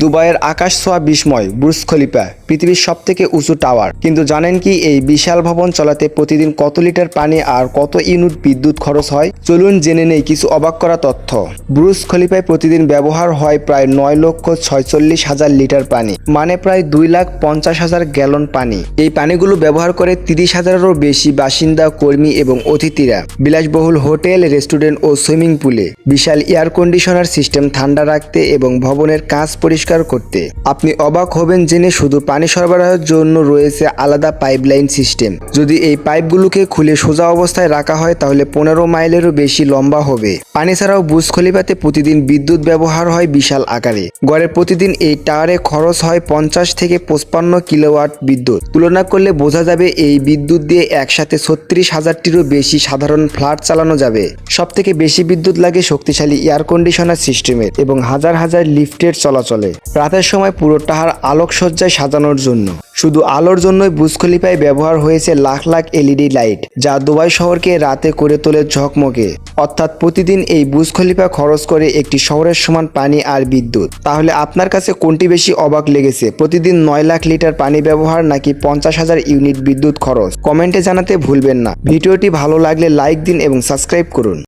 দুবাইয়ের আকাশ ছোঁয়া বিস্ময়, বুর্জ খলিফা, পৃথিবীর সবথেকে উঁচু টাওয়ার। কিন্তু জানেন কি এই বিশাল ভবন চলাতে প্রতিদিন কত লিটার পানি আর কত ইউনিট বিদ্যুৎ খরচ হয়? চলুন জেনে নেই কিছু অবাক করা তথ্য। ব্রুজ খলিফায় প্রতিদিন ব্যবহার হয় প্রায় নয় লক্ষ ছয়চল্লিশ হাজার লিটার পানি মানে প্রায় দুই লাখ পঞ্চাশ হাজার গ্যালন পানি। এই পানিগুলো ব্যবহার করে তিরিশ হাজারেরও বেশি বাসিন্দা, কর্মী এবং অতিথিরা। বিলাসবহুল হোটেল, রেস্টুরেন্ট ও সুইমিং পুলে বিশাল এয়ার কন্ডিশনার সিস্টেম ঠান্ডা রাখতে এবং ভবনের কাঁচ পরিষ্কার করতে। আপনি অবাক হবেন জেনে শুধু পানি সরবরাহের জন্য রয়েছে আলাদা পাইপলাইন সিস্টেম। যদি এই পাইপগুলোকে খুলে সোজা অবস্থায় রাখা হয়, তাহলে পনেরো মাইলেরও বেশি লম্বা হবে। পানি ছাড়াও বুজ খলিফাতে প্রতিদিন বিদ্যুৎ ব্যবহার হয় বিশাল আকারে। গড়ে প্রতিদিন এই টাওয়ারে খরচ হয় পঞ্চাশ থেকে পঁচপান্ন কিলোওয়াট বিদ্যুৎ। তুলনা করলে বোঝা যাবে এই বিদ্যুৎ দিয়ে একসাথে ছত্রিশ হাজারটিরও বেশি সাধারণ ফ্ল্যাট চালানো যাবে। সব থেকে বেশি বিদ্যুৎ লাগে শক্তিশালী এয়ার কন্ডিশনার সিস্টেমের এবং হাজার হাজার লিফটের চলাচলে। রাতের সময় পুরো টাহার আলোকসজ্জায় সাজানোর জন্য। শুধু আলোর জন্যই বুজ খলিফায় ব্যবহার হয়েছে লাখ লাখ এলইডি লাইট, যা দুবাই শহরকে রাতে করে তোলে ঝকমকে। অর্থাৎ প্রতিদিন এই বুজ খলিফা খরচ করে একটি শহরের সমান পানি আর বিদ্যুৎ। তাহলে আপনার কাছে কোনটি বেশি অবাক লেগেছে? প্রতিদিন নয় লাখ লিটার পানি ব্যবহার নাকি পঞ্চাশ হাজার ইউনিট বিদ্যুৎ খরচ? কমেন্টে জানাতে ভুলবেন না। ভিডিওটি ভালো লাগলে লাইক দিন এবং সাবস্ক্রাইব করুন।